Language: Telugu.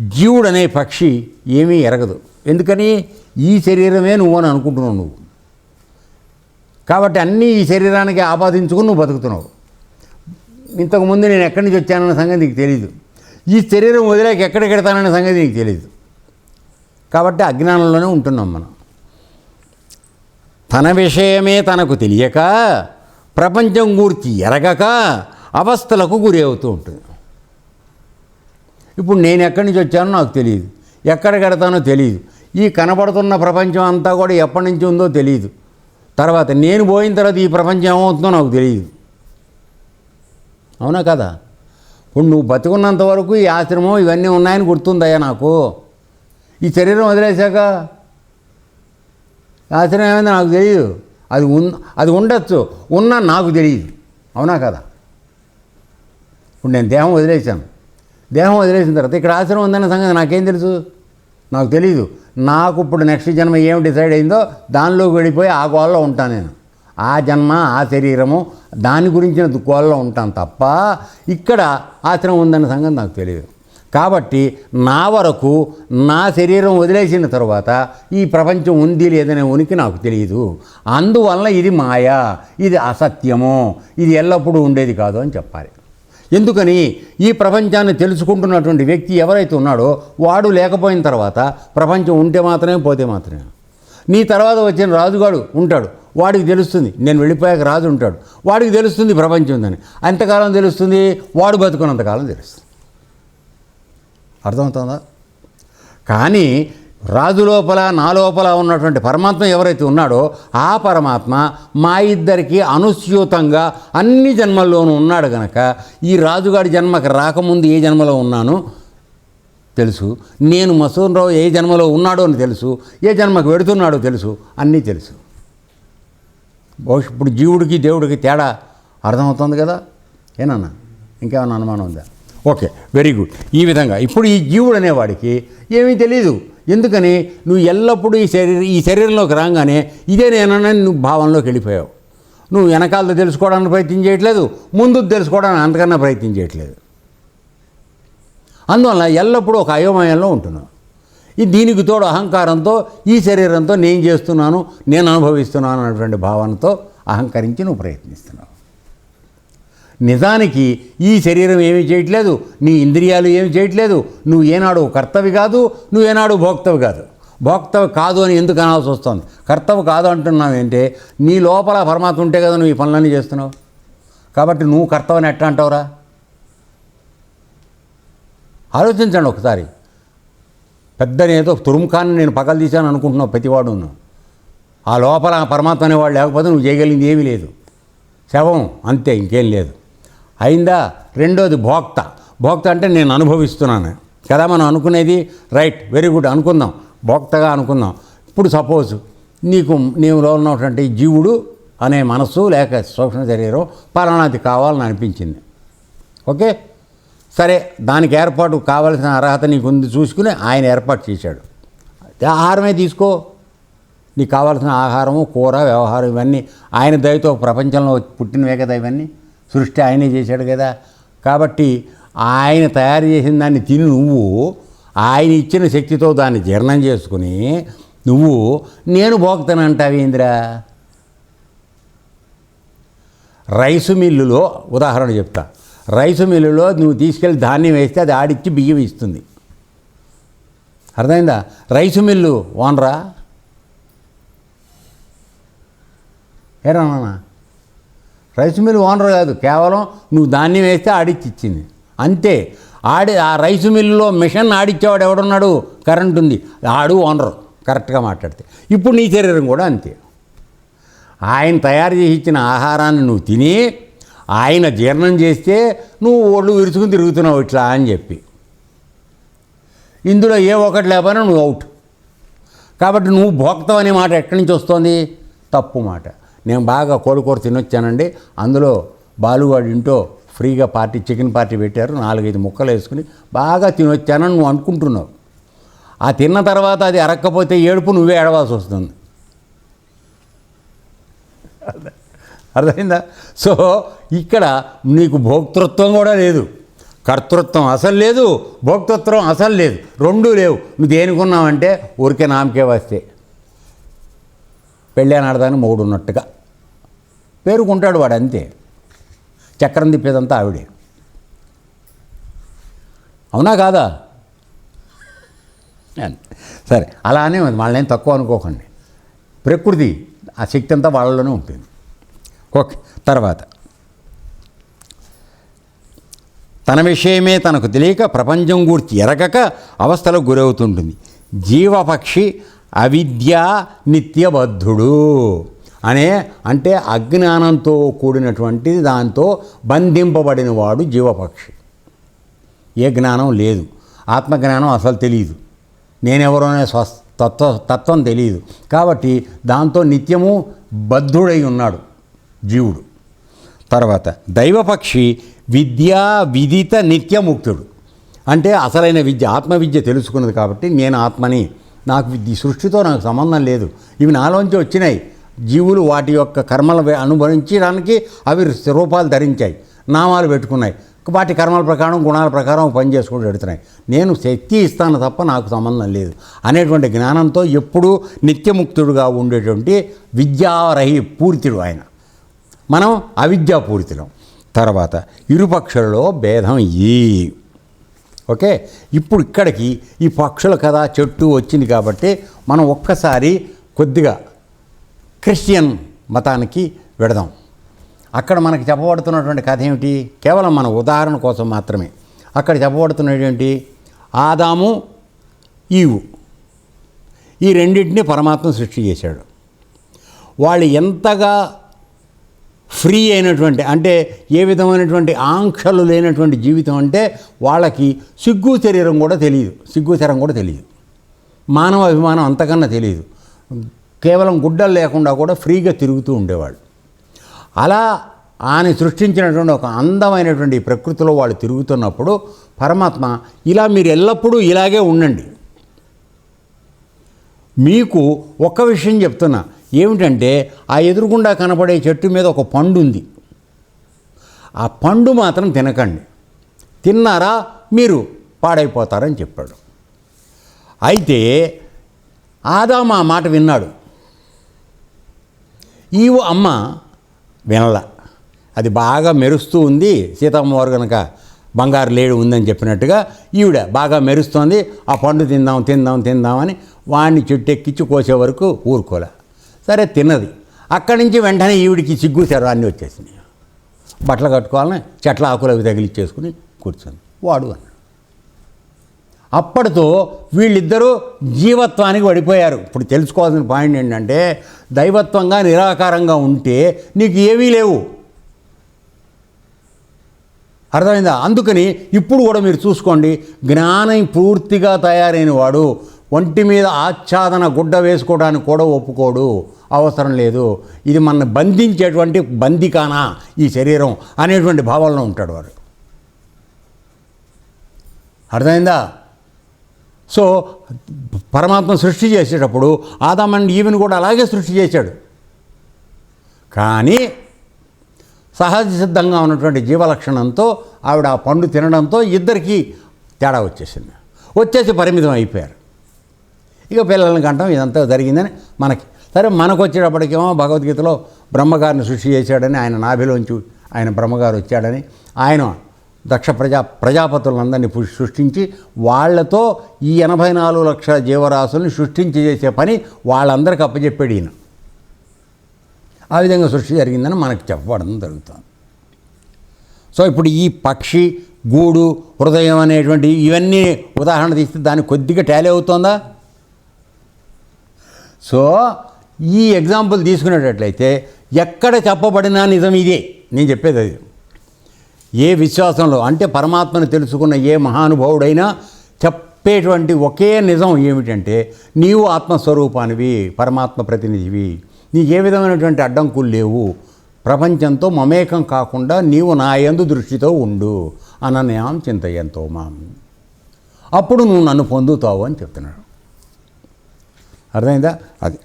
జీవుడు అనే పక్షి ఏమీ ఎరగదు. ఎందుకని? ఈ శరీరమే నువ్వు అని అనుకుంటున్నావు నువ్వు. కాబట్టి అన్నీ ఈ శరీరానికి ఆపాదించుకుని నువ్వు బతుకుతున్నావు. ఇంతకుముందు నేను ఎక్కడి నుంచి వచ్చానన్న సంగతి నీకు తెలియదు ఈ శరీరం వదిలేక ఎక్కడికి సంగతి నీకు తెలియదు కాబట్టి అజ్ఞానంలోనే ఉంటున్నాం మనం. తన విషయమే తనకు తెలియక ప్రపంచం గూర్చి ఎరగక అవస్థలకు గురి అవుతూ ఉంటుంది. ఇప్పుడు నేను ఎక్కడి నుంచి వచ్చానో నాకు తెలియదు. ఎక్కడ కడతానో తెలియదు. ఈ కనబడుతున్న ప్రపంచం అంతా కూడా ఎప్పటి నుంచి ఉందో తెలియదు. తర్వాత నేను పోయిన తర్వాత ఈ ప్రపంచం ఏమవుతుందో నాకు తెలియదు. అవునా కదా? ఇప్పుడు నువ్వు బతుకున్నంత వరకు ఈ ఆశ్రమం ఇవన్నీ ఉన్నాయని గుర్తుందయ్యా నాకు. ఈ శరీరం వదిలేశాక ఆశ్రమం ఏమైందో నాకు తెలియదు. అది ఉన్ అది ఉండొచ్చు. ఉన్నా నాకు తెలియదు. అవునా కదా? ఇప్పుడు నేను దేహం వదిలేశాను. దేహం వదిలేసిన తర్వాత ఇక్కడ ఆశ్రమం ఉందన్న సంగతి నాకేం తెలుసు? నాకు తెలియదు నాకు ఇప్పుడు నెక్స్ట్ జన్మ ఏం డిసైడ్ అయిందో దానిలోకి వెళ్ళిపోయి ఆ గోల్లో ఉంటాను నేను. ఆ జన్మ ఆ శరీరము దాని గురించిన గోల్లో ఉంటాను తప్ప ఇక్కడ ఆశ్రమం ఉందన్న సంగతి నాకు తెలియదు కాబట్టి నా వరకు నా శరీరం వదిలేసిన తర్వాత ఈ ప్రపంచం ఉంది లేదనే ఉనికి నాకు తెలియదు అందువల్ల ఇది మాయ ఇది అసత్యము ఇది ఎల్లప్పుడూ ఉండేది కాదు అని చెప్పాలి. ఎందుకని ఈ ప్రపంచాన్ని తెలుసుకుంటున్నటువంటి వ్యక్తి ఎవరైతే ఉన్నాడో వాడు లేకపోయిన తర్వాత ప్రపంచం ఉంటే మాత్రమే పోతే మాత్రమే. నీ తర్వాత వచ్చిన రాజుగాడు ఉంటాడు. వాడికి తెలుస్తుంది నేను వెళ్ళిపోయాక రాజు ఉంటాడు. వాడికి తెలుస్తుంది ప్రపంచం ఉందని. ఎంతకాలం తెలుస్తుంది వాడు బతుకున్నంతకాలం తెలుస్తుంది. అర్థమవుతుందా? కానీ రాజు లోపల నా లోపల ఉన్నటువంటి పరమాత్మ ఎవరైతే ఉన్నాడో ఆ పరమాత్మ మా ఇద్దరికి అనుస్యూతంగా అన్ని జన్మల్లోనూ ఉన్నాడు గనక ఈ రాజుగాడి జన్మకి రాకముందు ఏ జన్మలో ఉన్నాను? తెలుసు. నేను మసూన్రావు ఏ జన్మలో ఉన్నాడో అని తెలుసు. ఏ జన్మకు వెడుతున్నాడో తెలుసు. అన్నీ తెలుసు. బహుశా ఇప్పుడు జీవుడికి దేవుడికి తేడా అర్థమవుతుంది కదా? ఏనన్నా ఇంకేమైనా అనుమానం ఉందా? Okay very good. ఈ విధంగా ఇప్పుడు ఈ జీవుడు అనేవాడికి ఏమీ తెలియదు ఎందుకని నువ్వు ఎల్లప్పుడూ ఈ శరీరం ఈ శరీరంలోకి రాగానే ఇదే నేనని నువ్వు భావంలోకి వెళ్ళిపోయావు. నువ్వు వెనకాలతో తెలుసుకోవడానికి ప్రయత్నం చేయట్లేదు ముందు తెలుసుకోవడానికి అంతకన్నా ప్రయత్నం చేయట్లేదు. అందువల్ల ఎల్లప్పుడూ ఒక అయోమయంలో ఉంటున్నావు. ఈ దీనికి తోడు అహంకారంతో ఈ శరీరంతో నేను చేస్తున్నాను నేను అనుభవిస్తున్నాను అన్నటువంటి భావనతో అహంకరించి నువ్వు ప్రయత్నిస్తున్నావు. నిజానికి ఈ శరీరం ఏమీ చేయట్లేదు నీ ఇంద్రియాలు ఏమి చేయట్లేదు నువ్వు ఏనాడు కర్తవి కాదు నువ్వు ఏనాడు భోక్తవి కాదు. భోక్తవి కాదు అని ఎందుకు అనాల్సి వస్తుంది? కర్తవి కాదు అంటున్నావు ఏంటే నీ లోపల పరమాత్మ ఉంటే కదా నువ్వు ఈ పనులన్నీ చేస్తున్నావు. కాబట్టి నువ్వు కర్తవని ఎట్లా అంటావురా? ఆలోచించండి ఒకసారి. పెద్ద ఏదో తురుముఖాన్ని నేను పగలు తీశాను అనుకుంటున్నావు ప్రతివాడును. ఆ లోపల ఆ పరమాత్మ అనేవాడు లేకపోతే నువ్వు చేయగలిగింది ఏమీ లేదు. శవం అంతే ఇంకేం లేదు. అయిందా? రెండోది భోక్త. భోక్త అంటే నేను అనుభవిస్తున్నాను. కదా మనం అనుకునేది? రైట్ వెరీ గుడ్ అనుకుందాం. భోక్తగా అనుకుందాం. ఇప్పుడు సపోజ్ నీకు నీలో ఉన్నటువంటి జీవుడు అనే మనస్సు లేక సూక్ష్మ శరీరం పలానాది కావాలని అనిపించింది. ఓకే? సరే దానికి ఏర్పాటు కావాల్సిన అర్హత నీకు ఉంది చూసుకుని ఆయన ఏర్పాటు చేశాడు. ఆహారమే తీసుకో. నీకు కావాల్సిన ఆహారము కూర వ్యవహారం ఇవన్నీ ఆయన దయతో ప్రపంచంలో పుట్టినవే కదా ఇవన్నీ? సృష్టి ఆయనే చేశాడు కదా. కాబట్టి ఆయన తయారు చేసిన దాన్ని తిని నువ్వు ఆయన ఇచ్చిన శక్తితో దాన్ని జీర్ణం చేసుకుని నువ్వు నేను భోక్తనంటావేంద్రా రైసు మిల్లులో ఉదాహరణ చెప్తా. రైసు మిల్లులో నువ్వు తీసుకెళ్ళి ధాన్యం వేస్తే అది ఆడిచ్చి బియ్యం ఇస్తుంది. అర్థమైందా? రైసు మిల్లు ఓనరా? ఏరా నాన్న? రైస్ మిల్ ఓనర్ కాదు కేవలం నువ్వు ధాన్యం వేస్తే ఆడిచ్చిచ్చింది. అంతే. ఆడి ఆ రైస్ మిల్లులో మిషన్ ఆడిచ్చేవాడు ఎవడున్నాడు? కరెంట్ ఉంది. ఆడు ఓనర్ కరెక్ట్గా మాట్లాడితే. ఇప్పుడు నీ శరీరం కూడా అంతే. ఆయన తయారు చేసి ఇచ్చిన ఆహారాన్ని నువ్వు తిని ఆయన జీర్ణం చేస్తే నువ్వు ఒళ్ళు విరుచుకుని తిరుగుతున్నావు ఇట్లా అని చెప్పి. ఇందులో ఏ ఒకటి లేకపోయినా నువ్వు అవుట్. కాబట్టి నువ్వు భోక్తం అనే మాట ఎక్కడి నుంచి వస్తుంది? తప్పు మాట. నేను బాగా కోలుకూర తినొచ్చానండి. అందులో బాలుగాడి ఇంటో ఫ్రీగా పార్టీ చికెన్ పార్టీ పెట్టారు. నాలుగైదు ముక్కలు వేసుకుని బాగా తినొచ్చానని నువ్వు అనుకుంటున్నావు. ఆ తిన్న తర్వాత అది అరక్కపోతే ఏడుపు నువ్వే ఏడవాల్సి వస్తుంది. అర్థమైందా? సో ఇక్కడ నీకు భోక్తృత్వం కూడా లేదు. కర్తృత్వం అసలు లేదు భోక్తృత్వం అసలు లేదు. రెండూ లేవు. నువ్వు దేనికున్నావంటే ఊరికే నామకే వస్తే. పెళ్ళి ఆడదాని మొగుడు ఉన్నట్టుగా. పేరుకుంటాడు వాడు అంతే. చక్రం తిప్పేదంతా ఆవిడే. అవునా కాదా? సరే అలానే ఉంది వాళ్ళని తక్కువ అనుకోకండి. ప్రకృతి ఆ శక్తి అంతా వాళ్ళలోనే ఉంటుంది. ఓకే తర్వాత. తన విషయమే తనకు తెలియక ప్రపంచం గూర్చి ఎరగక అవస్థలకు గురవుతుంటుంది. జీవపక్షి అవిద్య నిత్యబద్ధుడు అనే అంటే అజ్ఞానంతో కూడినటువంటి దాంతో బంధింపబడిన వాడు జీవపక్షి. ఏ జ్ఞానం లేదు. ఆత్మజ్ఞానం అసలు తెలియదు నేనెవరోనే స్వస్ తత్వ తత్వం తెలియదు కాబట్టి దాంతో నిత్యము బద్ధుడై ఉన్నాడు జీవుడు. తర్వాత దైవపక్షి విద్యా విదిత నిత్యముక్తుడు. అంటే అసలైన విద్య ఆత్మవిద్య తెలుసుకున్నది కాబట్టి నేను ఆత్మని నాకు ఈ సృష్టితో నాకు సంబంధం లేదు. ఇవి నాలోంచి వచ్చినాయి. జీవులు వాటి యొక్క కర్మలు అనుభవించడానికి అవి రూపాలు ధరించాయి. నామాలు పెట్టుకున్నాయి. వాటి కర్మల ప్రకారం గుణాల ప్రకారం పని చేసుకుంటూ పెడుతున్నాయి. నేను శక్తి ఇస్తాను తప్ప నాకు సంబంధం లేదు. అనేటువంటి జ్ఞానంతో ఎప్పుడూ నిత్యముక్తుడుగా ఉండేటువంటి విద్యారహి పూరితుడు ఆయన. మనం అవిద్యాపూరితులం. తర్వాత ఇరుపక్షులలో భేదం ఈ. ఓకే? ఇప్పుడు ఇక్కడికి ఈ పక్షుల కథ చెట్టు వచ్చింది కాబట్టి మనం ఒక్కసారి కొద్దిగా క్రిస్టియన్ మతానికి వెడదాం. అక్కడ మనకి చెప్పబడుతున్నటువంటి కథ ఏమిటి? కేవలం మన ఉదాహరణ కోసం మాత్రమే. అక్కడ చెప్పబడుతున్నటువంటి ఆదాము ఈవు ఈ రెండింటిని పరమాత్మ సృష్టి చేశాడు. వాళ్ళు ఎంతగా ఫ్రీ అయినటువంటి అంటే ఏ విధమైనటువంటి ఆంక్షలు లేనటువంటి జీవితం అంటే వాళ్ళకి సిగ్గు శరీరం కూడా తెలియదు. సిగ్గు శరీరం కూడా తెలియదు. మానవ అభిమానం అంతకన్నా తెలియదు. కేవలం గుడ్డలు లేకుండా కూడా ఫ్రీగా తిరుగుతూ ఉండేవాళ్ళు. అలా ఆయన సృష్టించినటువంటి ఒక అందమైనటువంటి ప్రకృతిలో వాళ్ళు తిరుగుతున్నప్పుడు పరమాత్మ ఇలా మీరు ఎల్లప్పుడూ ఇలాగే ఉండండి. మీకు ఒక్క విషయం చెప్తున్నా ఏమిటంటే ఆ ఎదురుగుండా కనపడే చెట్టు మీద ఒక పండు ఉంది ఆ పండు మాత్రం తినకండి. తిన్నారా మీరు పాడైపోతారని చెప్పాడు. అయితే ఆదాము ఆ మాట విన్నాడు. ఈ అమ్మ వినల. అది బాగా మెరుస్తూ ఉంది. సీతమ్మవారు కనుక బంగారు లేడు ఉందని చెప్పినట్టుగా ఈవిడ బాగా మెరుస్తోంది. ఆ పండు తిందాం తిందాం తిందామని వాడిని చెట్టు ఎక్కించి కోసే వరకు ఊరుకోలే. సరే తిన్నది. అక్కడి నుంచి వెంటనే ఈవిడికి సిగ్గు అన్నీ వచ్చేసినాయి. బట్టలు కట్టుకోవాలని చెట్ల ఆకులు అవి తగిలిచ్చేసుకుని కూర్చొని వాడు అన్నాడు. అప్పటితో వీళ్ళిద్దరూ జీవత్వానికి పడిపోయారు. ఇప్పుడు తెలుసుకోవాల్సిన పాయింట్ ఏంటంటే దైవత్వంగా నిరాకారంగా ఉంటే నీకు ఏవీ లేవు. అర్థమైందా? అందుకని ఇప్పుడు కూడా మీరు చూసుకోండి జ్ఞానం పూర్తిగా తయారైన వాడు ఒంటి మీద ఆచ్ఛాదన గుడ్డ వేసుకోవడానికి కూడా ఒప్పుకోడు. అవసరం లేదు. ఇది మన బంధించేటువంటి బందికానా ఈ శరీరం అనేటువంటి భావనలో ఉంటాడు వారు అర్థమైందా? సో పరమాత్మ సృష్టి చేసేటప్పుడు ఆదామని ఈవెన్ కూడా అలాగే సృష్టి చేశాడు. కానీ సహజ సిద్ధంగా ఉన్నటువంటి జీవలక్షణంతో ఆవిడ ఆ పండు తినడంతో ఇద్దరికీ తేడా వచ్చేసింది. వచ్చేసి పరిమితం అయిపోయారు. ఇక పిల్లల్ని కంటాం ఇదంతా జరిగిందని మనకి. సరే మనకు వచ్చేటప్పటికేమో భగవద్గీతలో బ్రహ్మగారిని సృష్టి చేశాడని ఆయన నాభిలోంచి ఆయన బ్రహ్మగారు వచ్చాడని ఆయన దక్ష ప్రజా ప్రజాపతులందరినీ సృష్టించి వాళ్ళతో ఈ ఎనభై నాలుగు లక్షల జీవరాశుల్ని సృష్టించి చేసే పని వాళ్ళందరికీ అప్పచెప్పాడు ఈయన. ఆ విధంగా సృష్టి జరిగిందని మనకు చెప్పబడడం జరుగుతుంది. సో ఇప్పుడు ఈ పక్షి గూడు హృదయం అనేటువంటి ఇవన్నీ ఉదాహరణ తీస్తే దానికి కొద్దిగా టాలీ అవుతుందా? సో ఈ ఎగ్జాంపుల్ తీసుకునేటట్లయితే ఎక్కడ చెప్పబడినా నిజం ఇదే. నేను చెప్పేది అది. ఏ విశ్వాసంలో అంటే పరమాత్మను తెలుసుకున్న ఏ మహానుభావుడైనా చెప్పేటువంటి ఒకే నిజం ఏమిటంటే నీవు ఆత్మస్వరూపానివి పరమాత్మ ప్రతినిధివి. నీకు ఏ విధమైనటువంటి అడ్డంకులు లేవు. ప్రపంచంతో మమేకం కాకుండా నీవు నా యందు దృష్టితో ఉండు అనన్యాం చింతయంతో మాం అప్పుడు నువ్వు నన్ను పొందుతావు అని చెప్తున్నాడు. అర్థమైందా అది